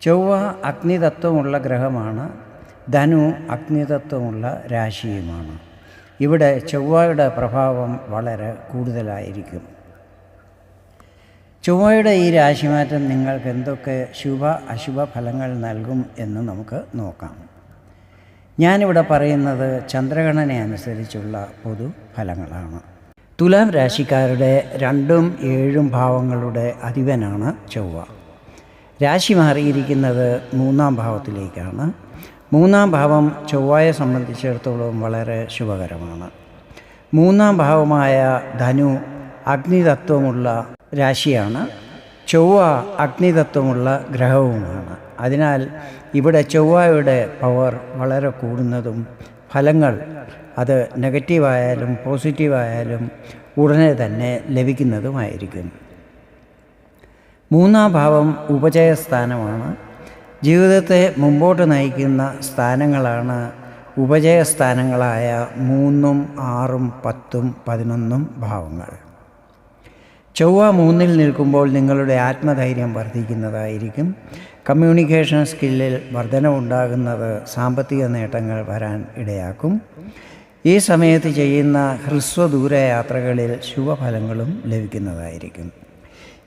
ചൊവ്വ അഗ്നിതത്വമുള്ള ഗ്രഹമാണ് ധനു അഗ്നിതത്വമുള്ള രാശിയുമാണ്. ഇവിടെ ചൊവ്വയുടെ പ്രഭാവം വളരെ കൂടുതലായിരിക്കും. ചൊവ്വയുടെ ഈ രാശിമാറ്റം നിങ്ങൾക്ക് എന്തൊക്കെ ശുഭ അശുഭ ഫലങ്ങൾ നൽകും എന്ന് നമുക്ക് നോക്കാം. ഞാനിവിടെ പറയുന്നത് ചന്ദ്രഗണന അനുസരിച്ചുള്ള പൊതു ഫലങ്ങളാണ്. തുലാം രാശിക്കാരുടെ രണ്ടും ഏഴും ഭാവങ്ങളുടെ അധിപനാണ് ചൊവ്വ. രാശി മാറിയിരിക്കുന്നത് മൂന്നാം ഭാവത്തിലേക്കാണ്. മൂന്നാം ഭാവം ചൊവ്വയെ സംബന്ധിച്ചിടത്തോളം വളരെ ശുഭകരമാണ്. മൂന്നാം ഭാവമായ ധനു അഗ്നിതത്വമുള്ള രാശിയാണ്. ചൊവ്വ അഗ്നിതത്വമുള്ള ഗ്രഹവുമാണ്. അതിനാൽ ഇവിടെ ചൊവ്വയുടെ പവർ വളരെ കൂടുന്നതും ഫലങ്ങൾ അത് നെഗറ്റീവായാലും പോസിറ്റീവായാലും ഉടനെ തന്നെ ലഭിക്കുന്നതുമായിരിക്കും. മൂന്നാം ഭാവം ഉപജയസ്ഥാനമാണ്. ജീവിതത്തെ മുമ്പോട്ട് നയിക്കുന്ന സ്ഥാനങ്ങളാണ് ഉപജയസ്ഥാനങ്ങളായ മൂന്നും ആറും പത്തും പതിനൊന്നും ഭാവങ്ങൾ. ചൊവ്വ മൂന്നിൽ നിൽക്കുമ്പോൾ നിങ്ങളുടെ ആത്മധൈര്യം വർദ്ധിക്കുന്നതായിരിക്കും. കമ്മ്യൂണിക്കേഷൻ സ്കില്ലിൽ വർധനവുണ്ടാകുന്നത് സാമ്പത്തിക നേട്ടങ്ങൾ വരാൻ ഇടയാക്കും. ഈ സമയത്ത് ചെയ്യുന്ന ഹ്രസ്വദൂര യാത്രകളിൽ ശുഭഫലങ്ങളും ലഭിക്കുന്നതായിരിക്കും.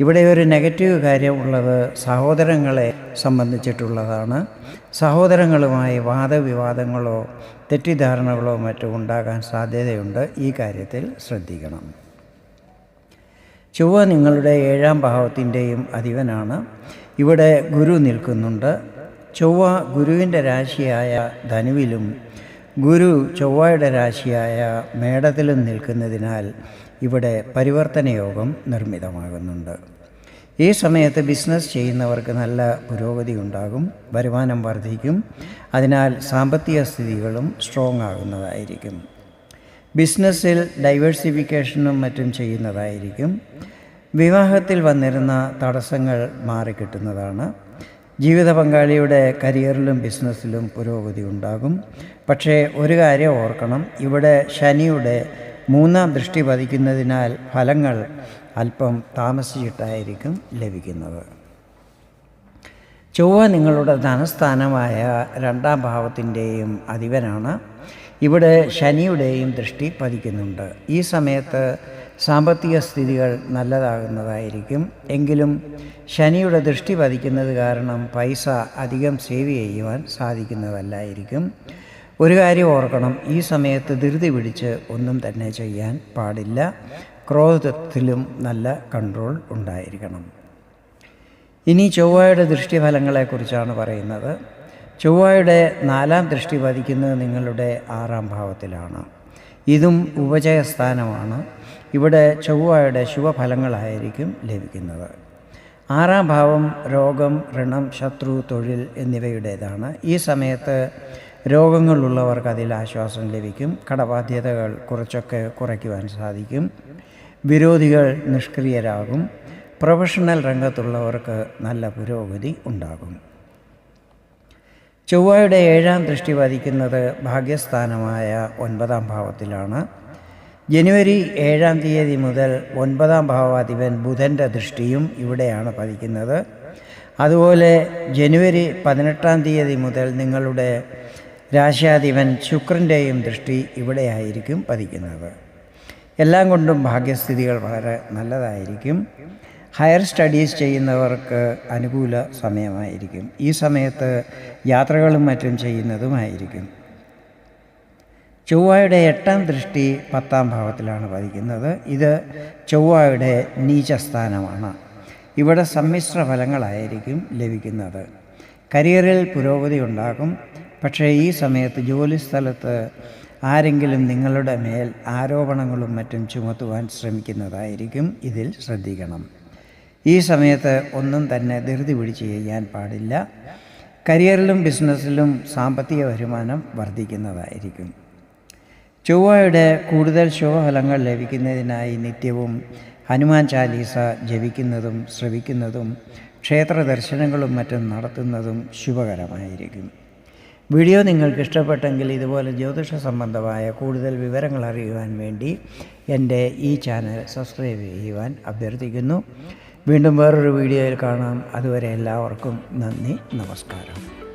ഇവിടെ ഒരു നെഗറ്റീവ് കാര്യമുള്ളത് സഹോദരങ്ങളെ സംബന്ധിച്ചിട്ടുള്ളതാണ്. സഹോദരങ്ങളുമായി വാദവിവാദങ്ങളോ തെറ്റിദ്ധാരണകളോ മറ്റോ ഉണ്ടാകാൻ സാധ്യതയുണ്ട്. ഈ കാര്യത്തിൽ ശ്രദ്ധിക്കണം. ചൊവ്വ നിങ്ങളുടെ ഏഴാം ഭാവത്തിന്റെയും അധിപനാണ്. ഇവിടെ ഗുരു നിൽക്കുന്നുണ്ട്. ചൊവ്വ ഗുരുവിന്റെ രാശിയായ ധനുവിലും ഗുരു ചൊവ്വയുടെ രാശിയായ മേടത്തിലും നിൽക്കുന്നതിനാൽ ഇവിടെ പരിവർത്തനയോഗം നിർമ്മിതമാകുന്നുണ്ട്. ഈ സമയത്ത് ബിസിനസ് ചെയ്യുന്നവർക്ക് നല്ല പുരോഗതി ഉണ്ടാകും വരുമാനം വർദ്ധിക്കും അതിനാൽ സാമ്പത്തിക സ്ഥിതികളും സ്ട്രോങ് ആകുന്നതായിരിക്കും. ബിസിനസ്സിൽ ഡൈവേഴ്സിഫിക്കേഷനും മറ്റും ചെയ്യുന്നതായിരിക്കും. വിവാഹത്തിൽ വന്നിരുന്ന തടസ്സങ്ങൾ മാറിക്കിട്ടുന്നതാണ്. ജീവിത പങ്കാളിയുടെ കരിയറിലും ബിസിനസ്സിലും പുരോഗതി ഉണ്ടാകും. പക്ഷേ ഒരു കാര്യം ഓർക്കണം ഇവിടെ ശനിയുടെ മൂന്നാം ദൃഷ്ടി പതിക്കുന്നതിനാൽ ഫലങ്ങൾ അല്പം താമസിച്ചിട്ടായിരിക്കും ലഭിക്കുന്നത്. ചൊവ്വ നിങ്ങളുടെ ധനസ്ഥാനമായ രണ്ടാം ഭാവത്തിന്റെയും അധിപനാണ്. ഇവിടെ ശനിയുടെയും ദൃഷ്ടി പതിക്കുന്നുണ്ട്. ഈ സമയത്ത് സാമ്പത്തിക സ്ഥിതികൾ നല്ലതാകുന്നതായിരിക്കും. എങ്കിലും ശനിയുടെ ദൃഷ്ടി പതിക്കുന്നത് കാരണം പൈസ അധികം സേവ് ചെയ്യുവാൻ സാധിക്കുന്നതല്ലായിരിക്കും. ഒരു കാര്യം ഓർക്കണം ഈ സമയത്ത് ധൃതി പിടിച്ച് ഒന്നും തന്നെ ചെയ്യാൻ പാടില്ല. ക്രോധത്തിലും നല്ല കൺട്രോൾ ഉണ്ടായിരിക്കണം. ഇനി ചൊവ്വയുടെ ദൃഷ്ടിഫലങ്ങളെക്കുറിച്ചാണ് പറയുന്നത്. ചൊവ്വയുടെ നാലാം ദൃഷ്ടി പതിക്കുന്നത് നിങ്ങളുടെ ആറാം ഭാവത്തിലാണ്. ഇതും ഉപജയസ്ഥാനമാണ്. ഇവിടെ ചൊവ്വയുടെ ശുഭഫലങ്ങളായിരിക്കും ലഭിക്കുന്നത്. ആറാം ഭാവം രോഗം ഋണം ശത്രു തൊഴിൽ എന്നിവയുടേതാണ്. ഈ സമയത്ത് രോഗങ്ങളുള്ളവർക്ക് അതിൽ ആശ്വാസം ലഭിക്കും. കടബാധ്യതകൾ കുറച്ചൊക്കെ കുറയ്ക്കുവാൻ സാധിക്കും. വിരോധികൾ നിഷ്ക്രിയരാകും. പ്രൊഫഷണൽ രംഗത്തുള്ളവർക്ക് നല്ല പുരോഗതി ഉണ്ടാകും. ചൊവ്വയുടെ ഏഴാം ദൃഷ്ടി വധിക്കുന്നത് ഭാഗ്യസ്ഥാനമായ ഒൻപതാം ഭാവത്തിലാണ്. ജനുവരി ഏഴാം തീയതി മുതൽ ഒൻപതാം ഭാവാധിപൻ ബുധന്റെ ദൃഷ്ടിയും ഇവിടെയാണ് പതിക്കുന്നത്. അതുപോലെ ജനുവരി പതിനെട്ടാം തീയതി മുതൽ നിങ്ങളുടെ രാശാധിപൻ ശുക്രന്റെയും ദൃഷ്ടി ഇവിടെയായിരിക്കും പതിക്കുന്നത്. എല്ലാം കൊണ്ടും ഭാഗ്യസ്ഥിതികൾ വളരെ നല്ലതായിരിക്കും. ഹയർ സ്റ്റഡീസ് ചെയ്യുന്നവർക്ക് അനുകൂല സമയമായിരിക്കും. ഈ സമയത്ത് യാത്രകളും മറ്റും ചെയ്യുന്നതുമായിരിക്കും. ചൊവ്വയുടെ എട്ടാം ദൃഷ്ടി പത്താം ഭാവത്തിലാണ് പതിക്കുന്നത് ഇത് ചൊവ്വയുടെ നീചസ്ഥാനമാണ്. ഇവിടെ സമ്മിശ്ര ഫലങ്ങളായിരിക്കും ലഭിക്കുന്നത്. കരിയറിൽ പുരോഗതി ഉണ്ടാകും. പക്ഷേ ഈ സമയത്ത് ജോലിസ്ഥലത്ത് ആരെങ്കിലും നിങ്ങളുടെ മേൽ ആരോപണങ്ങളും മറ്റും ചുമത്തുവാൻ ശ്രമിക്കുന്നതായിരിക്കും ഇതിൽ ശ്രദ്ധിക്കണം. ഈ സമയത്ത് ഒന്നും തന്നെ ധൃതി പിടിച്ച് ചെയ്യാൻ പാടില്ല. കരിയറിലും ബിസിനസ്സിലും സാമ്പത്തിക വരുമാനം വർദ്ധിക്കുന്നതായിരിക്കും. ചൊവ്വയുടെ കൂടുതൽ ശുഭഫലങ്ങൾ ലഭിക്കുന്നതിനായി നിത്യവും ഹനുമാൻ ചാലീസ ജപിക്കുന്നതും ശ്രവിക്കുന്നതും ക്ഷേത്ര ദർശനങ്ങളും മറ്റും നടത്തുന്നതും ശുഭകരമായിരിക്കും. വീഡിയോ നിങ്ങൾക്ക് ഇഷ്ടപ്പെട്ടെങ്കിൽ ഇതുപോലെ ജ്യോതിഷ സംബന്ധമായ കൂടുതൽ വിവരങ്ങൾ അറിയുവാൻ വേണ്ടി എന്റെ ഈ ചാനൽ സബ്സ്ക്രൈബ് ചെയ്യുവാൻ അഭ്യർത്ഥിക്കുന്നു. വീണ്ടും വേറൊരു വീഡിയോയിൽ കാണാം. അതുവരെ എല്ലാവർക്കും നന്ദി നമസ്കാരം.